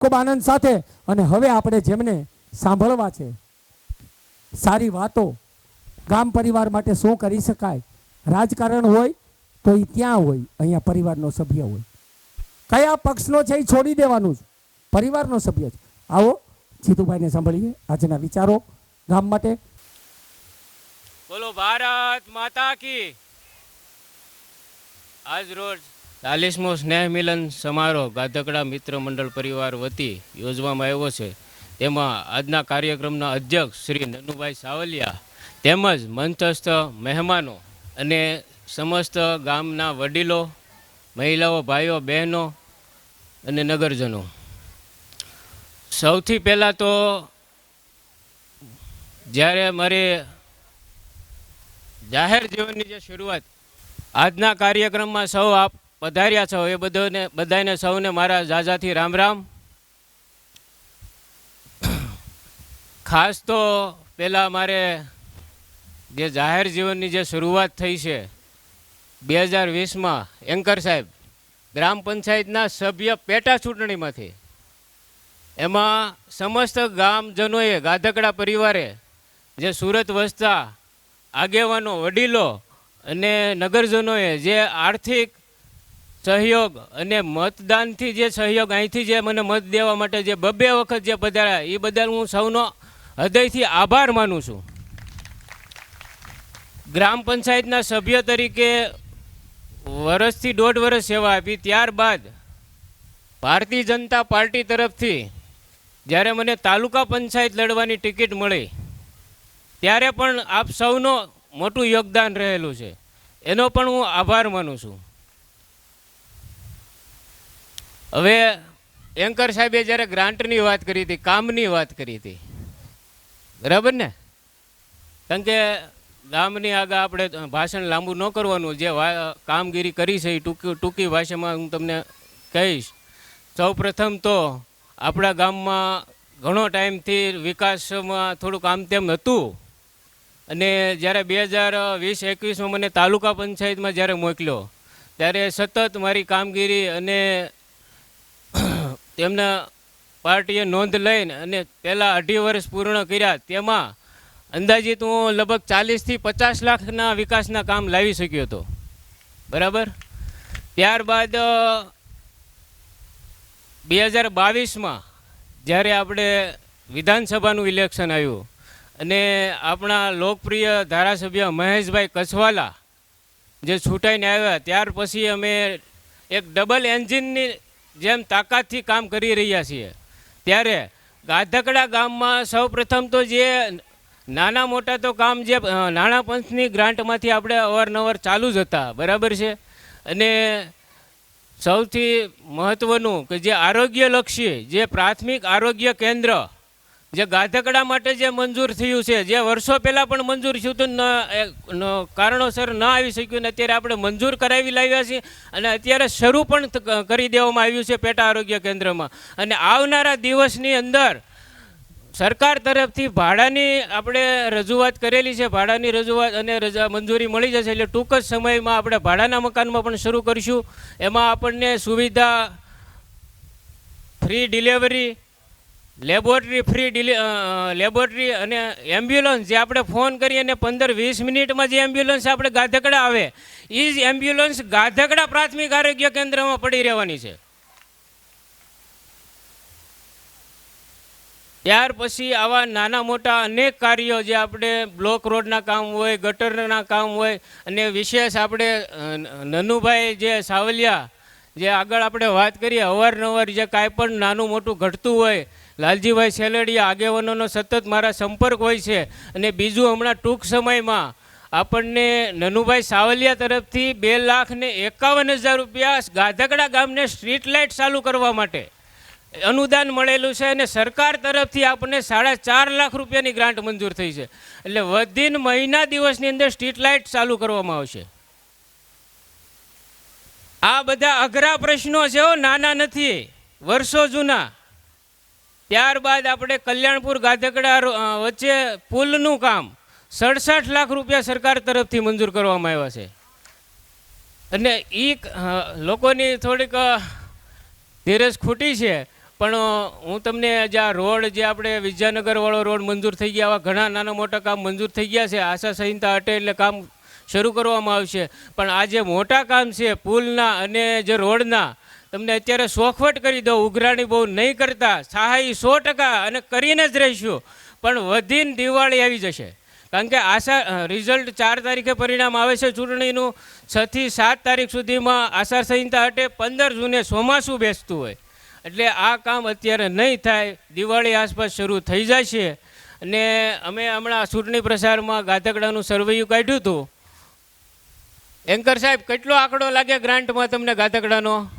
ખૂબ આનંદ સાથે અને હવે આપણે જેમને સાંભળવા છે, સારી વાતો ગામ પરિવાર માટે શું કરી શકાય, રાજકારણ હોય તો એ ત્યાં હોય, અહીંયા પરિવારનો સભ્ય હોય. કયા પક્ષનો છે એ છોડી દેવાનું છે, પરિવારનો સભ્ય છે. આવો, જીતુભાઈને સાંભળીએ આજના વિચારો ગામ માટે. બોલો, ભારત માતા કી. આજ રોજ ચાલીસમો સ્નેહ મિલન સમારોહ ગાધકડા મિત્ર મંડળ પરિવાર વતી યોજવામાં આવ્યો છે. તેમાં આજના કાર્યક્રમના અધ્યક્ષ શ્રી નનુભાઈ સાવલિયા તેમજ મંચસ્થ મહેમાનો અને સમસ્ત ગામના વડીલો, મહિલાઓ, ભાઈઓ, બહેનો અને નગરજનો. સૌથી પહેલાં તો જ્યારે મારી જાહેર જીવનની જે શરૂઆત, આજના કાર્યક્રમમાં સૌ આપ પધાર્યા છો. એ બધાને બધાને સૌને મારા જાજાથી રામ રામ. ખાસ તો પહેલાં મારે જે જાહેર જીવનની જે શરૂઆત થઈ છે, બે હજાર વીસમાં એન્કર સાહેબ ગ્રામ પંચાયતના સભ્ય પેટા ચૂંટણીમાંથી. એમાં સમસ્ત ગામજનોએ, ગાધકડા પરિવારે જે સુરત વસતા આગેવાનો, વડીલો અને નગરજનોએ જે આર્થિક સહયોગ અને મતદાનથી જે સહયોગ, અહીંથી જે મને મત દેવા માટે જે બબે વખત જે પધાર્યા એ બદલ હું સૌનો હૃદયથી આભાર માનું છું. ગ્રામ પંચાયતના સભ્ય તરીકે વર્ષથી દોઢ વર્ષ સેવા આપી, ત્યારબાદ ભારતીય જનતા પાર્ટી તરફથી જ્યારે મને તાલુકા પંચાયત લડવાની ટિકિટ મળી, ત્યારે પણ આપ સૌનો મોટું યોગદાન રહેલું છે. એનો પણ હું આભાર માનું છું. હવે એન્કર સાહેબે જ્યારે ગ્રાન્ટની વાત કરી હતી, કામની વાત કરી હતી. બરાબર ને? કારણ કે ગામની આગળ આપણે ભાષણ લાંબુ ન કરવાનું, જે કામગીરી કરી છે એ ટૂંકી ટૂંકી ભાષામાં હું તમને કહીશ. સૌ પ્રથમ તો આપણા ગામમાં ઘણો ટાઈમથી વિકાસમાં થોડુંક આમ તેમ હતું. અને જ્યારે બે હજાર વીસ, એકવીસમાં મને તાલુકા પંચાયતમાં જ્યારે મોકલ્યો, ત્યારે સતત મારી કામગીરી અને તેમના પાર્ટીએ નોંધ લઈને અને પહેલાં અઢી વર્ષ પૂર્ણ કર્યા, તેમાં અંદાજિત હું લગભગ ચાલીસથી પચાસ લાખના વિકાસના કામ લાવી શક્યો હતો. બરાબર? ત્યારબાદ બે હજાર બાવીસમાં જ્યારે આપણે વિધાનસભાનું ઇલેક્શન આવ્યું અને આપણા લોકપ્રિય ધારાસભ્ય મહેશભાઈ કછવાલા જે છૂટાઈને આવ્યા, ત્યાર પછી અમે એક ડબલ એન્જિનની જેમ તાકાતથી કામ કરી રહ્યા છીએ. ત્યારે ગાધકડા ગામમાં સૌ પ્રથમ તો જે નાના મોટા તો કામ જે નાણાં પંચની ગ્રાન્ટમાંથી આપણે અવારનવાર ચાલુ જ હતા. બરાબર છે? અને સૌથી મહત્ત્વનું કે જે આરોગ્યલક્ષી, જે પ્રાથમિક આરોગ્ય કેન્દ્ર જે ગાધકડા માટે જે મંજૂર થયું છે, જે વર્ષો પહેલાં પણ મંજૂર થયું હતું કારણોસર ન આવી શક્યું ને અત્યારે આપણે મંજૂર કરાવી લાવ્યા છીએ અને અત્યારે શરૂ પણ કરી દેવામાં આવ્યું છે પેટા આરોગ્ય કેન્દ્રમાં. અને આવનારા દિવસની અંદર સરકાર તરફથી ભાડાની આપણે રજૂઆત કરેલી છે, ભાડાની રજૂઆત અને રજા, મંજૂરી મળી જશે એટલે ટૂંક જ સમયમાં આપણે ભાડાના મકાનમાં પણ શરૂ કરીશું. એમાં આપણને સુવિધા, free delivery laboratory free delivery laboratory અને એમ્બ્યુલન્સ, જે આપણે ફોન કરીએ અને પંદર વીસ મિનિટમાં જે એમ્બ્યુલન્સ આપણે ગાધકડા આવે એ જ એમ્બ્યુલન્સ ગાધકડા પ્રાથમિક આરોગ્ય કેન્દ્રમાં પડી રહેવાની છે. ત્યાર પછી આવા નાના મોટા અનેક કાર્યો જે આપણે બ્લોક રોડના કામ હોય, ગટરના કામ હોય, અને વિશેષ આપણે નનુભાઈ જે સાવલિયા, જે આગળ આપણે વાત કરીએ, અવારનવાર જે કાંઈ પણ નાનું મોટું ઘટતું હોય લાલજીભાઈ સેલડિયા આગેવાનોનો સતત મારા સંપર્ક હોય છે અને બીજું હમણાં ટૂંક સમયમાં આપણને નનુભાઈ સાવલિયા તરફથી બે લાખ ને એકાવન હજાર રૂપિયા ગાધકડા ગામને સ્ટ્રીટ લાઇટ ચાલુ કરવા માટે અનુદાન મળેલું છે અને સરકાર તરફથી આપણને સાડા ચાર લાખ રૂપિયાની ગ્રાન્ટ મંજૂર થઈ છે. એટલે વધીને મહિના દિવસની અંદર સ્ટ્રીટ લાઇટ ચાલુ કરવામાં આવશે. આ બધા અઘરા પ્રશ્નો છે નાના નથી, વર્ષો જૂના. ત્યારબાદ આપણે કલ્યાણપુર ગાધકડા વચ્ચે પુલનું કામ. સડસઠ લાખ રૂપિયા સરકાર તરફથી મંજૂર કરવામાં આવ્યા છે. અને એ લોકોની થોડીક ધીરજ ખૂટી છે, પણ હું તમને જે આ રોડ જે આપણે વિદ્યાનગરવાળો રોડ મંજૂર થઈ ગયા, આવા ઘણા નાના મોટા કામ મંજૂર થઈ ગયા છે, આશા સંહિતા હટે એટલે કામ શરૂ કરવામાં આવશે. પણ આ જે મોટા કામ છે પુલના અને જે રોડના તમને અત્યારે સોખવટ કરી દો ઉઘરાણી બહુ નહીં કરતા. સહાય સો ટકા અને કરીને જ રહીશું. પણ વધીને દિવાળી આવી જશે. કારણ કે આશા રિઝલ્ટ ચાર તારીખે પરિણામ આવે છે ચૂંટણીનું. છથી સાત તારીખ સુધીમાં આશા સંહિતા હટે. પંદર જૂને ચોમાસું બેસતું હોય. એટલે આ કામ અત્યારે નહીં થાય. દિવાળી આસપાસ શરૂ થઈ જશે. અને અમે હમણાં ચૂંટણી પ્રસારમાં ગાધકડાનું સર્વેયું કાઢ્યું હતું. એન્કર સાહેબ, કેટલો આંકડો લાગે ગ્રાન્ટમાં તમને ગાધકડાનો?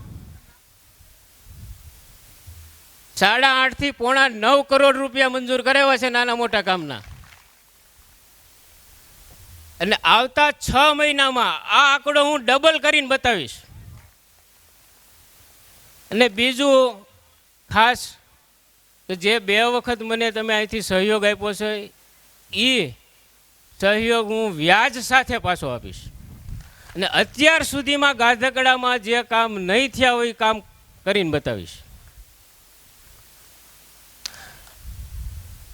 સાડા આઠથી પોણા નવ કરોડ રૂપિયા મંજૂર કરાવ્યા છે નાના મોટા કામના. અને આવતા છ મહિનામાં આ આંકડો હું ડબલ કરીને બતાવીશ. અને બીજું ખાસ કે જે બે વખત મને તમે અહીંથી સહયોગ આપ્યો છે એ સહયોગ હું વ્યાજ સાથે પાછો આપીશ. અને અત્યાર સુધીમાં ગાધકડામાં જે કામ નહીં થયા હોય એ કામ કરીને બતાવીશ.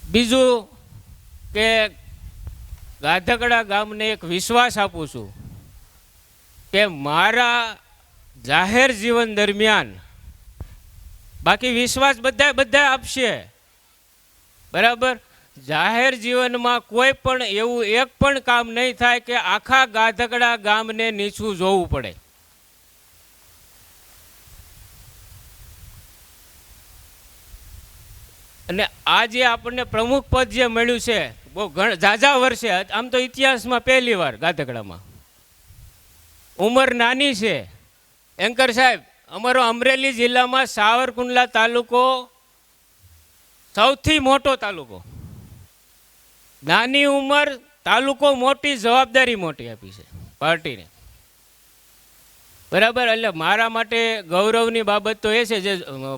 બીજું કે ગાધકડા ગામને એક વિશ્વાસ આપું છું કે મારા જાહેર જીવન દરમિયાન બાકી વિશ્વાસ બધા બધા આપશે. બરાબર? જાહેર જીવનમાં કોઈ પણ એવું એક પણ કામ નહીં થાય કે આખા ગાધકડા ગામને નીચું જોવું પડે. અને આ જે આપણને પ્રમુખ પદ જે મળ્યું છે, બહુ ઘણ, ઝાઝા વર્ષે, આમ તો ઇતિહાસમાં પહેલી વાર ગાધકડામાં ઉંમર નાની છે. એન્કર સાહેબ, અમારો અમરેલી જિલ્લામાં સાવરકુંડલા તાલુકો સૌથી મોટો તાલુકો. નાની ઉંમર, તાલુકો મોટી જવાબદારી મોટી આપી છે, પાર્ટીને. બરાબર? એટલે મારા માટે ગૌરવની બાબત તો એ છે જે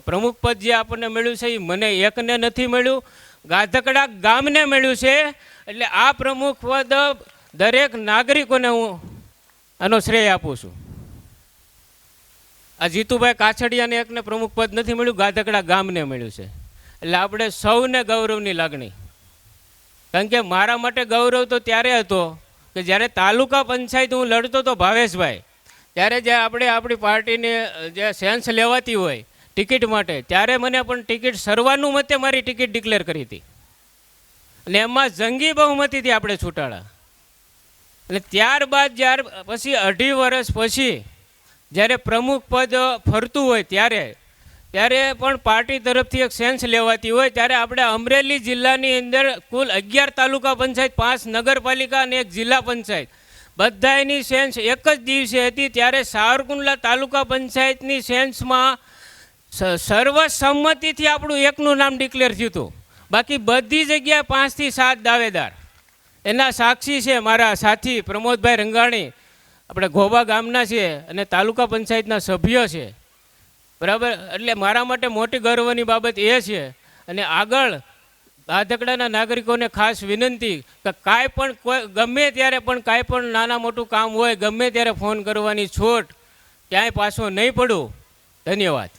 પ્રમુખ પદ જે આપણને મળ્યું છે એ મને એકને નથી મળ્યું, ગાધકડા ગામને મળ્યું છે, એટલે આ પ્રમુખ પદ દરેક નાગરિકોને હું આનો શ્રેય આપું છું. આ જીતુભાઈ કાછડિયાને એકને પ્રમુખ પદ નથી મળ્યું, ગાધકડા ગામને મળ્યું છે. એટલે આપણે સૌને ગૌરવની લાગણી. કારણ કે મારા માટે ગૌરવ તો ત્યારે હતો કે જ્યારે તાલુકા પંચાયત હું લડતો તો ભાવેશભાઈ ત્યારે જે આપણે આપણી પાર્ટીને જે સેન્સ લેવાતી હોય ટિકિટ માટે, ત્યારે મને પણ ટિકિટ સર્વાનુમતે મારી ટિકિટ ડિક્લેર કરી હતી. અને એમાં જંગી બહુમતીથી આપણે છૂટાડા અને ત્યારબાદ જ્યારે પછી અઢી વર્ષ પછી જ્યારે પ્રમુખ પદ ફરતું હોય ત્યારે ત્યારે પણ પાર્ટી તરફથી એક સેન્સ લેવાતી હોય, ત્યારે આપણે અમરેલી જિલ્લાની અંદર કુલ અગિયાર તાલુકા પંચાયત, પાંચ નગરપાલિકા અને એક જિલ્લા પંચાયત. બધાની સેન્સ એક જ દિવસે હતી, ત્યારે સાવરકુંડલા તાલુકા પંચાયતની સેન્સમાં સર્વસંમતિથી આપણું એકનું નામ ડિક્લેર થયું હતું. બાકી બધી જગ્યાએ પાંચથી સાત દાવેદાર. એના સાક્ષી છે મારા સાથી પ્રમોદભાઈ રંગાણી, આપણે ઘોબા ગામના છે અને તાલુકા પંચાયતના સભ્ય છે. બરાબર? એટલે મારા માટે મોટી ગર્વની બાબત એ છે અને આગળ ગાધકડાના નાગરિકોને ખાસ વિનંતી કે કાંઈ પણ કોઈ, ગમે ત્યારે પણ કાંઈ પણ નાના મોટું કામ હોય, ગમે ત્યારે ફોન કરવાની છોટ ક્યાંય પાછો નહીં પડું. ધન્યવાદ.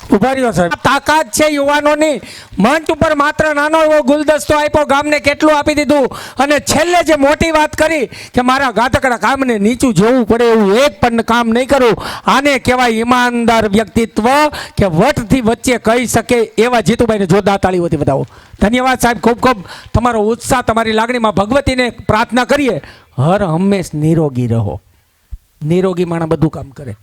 ઊભા રહ્યો, સાહેબ. તાકાત છે યુવાનોની. મંચ ઉપર માત્ર નાનો એવો ગુલદસ્તો આપ્યો, ગામને કેટલું આપી દીધું? અને છેલ્લે જે મોટી વાત કરી કે મારા ગાતકડા કામને નીચું જોવું પડે એવું એક પણ કામ નહીં કરું, આને કહેવાય ઈમાનદાર વ્યક્તિત્વ કે વટથી વચ્ચે કહી શકે એવા જીતુભાઈને જોરદાર તાળીઓથી બતાવો ધન્યવાદ, સાહેબ. ખૂબ ખૂબ તમારો ઉત્સાહ, તમારી લાગણીમાં ભગવતીને પ્રાર્થના કરીએ. હર હંમેશ નિરોગી રહો. નિરોગી માણા બધું કામ કરે.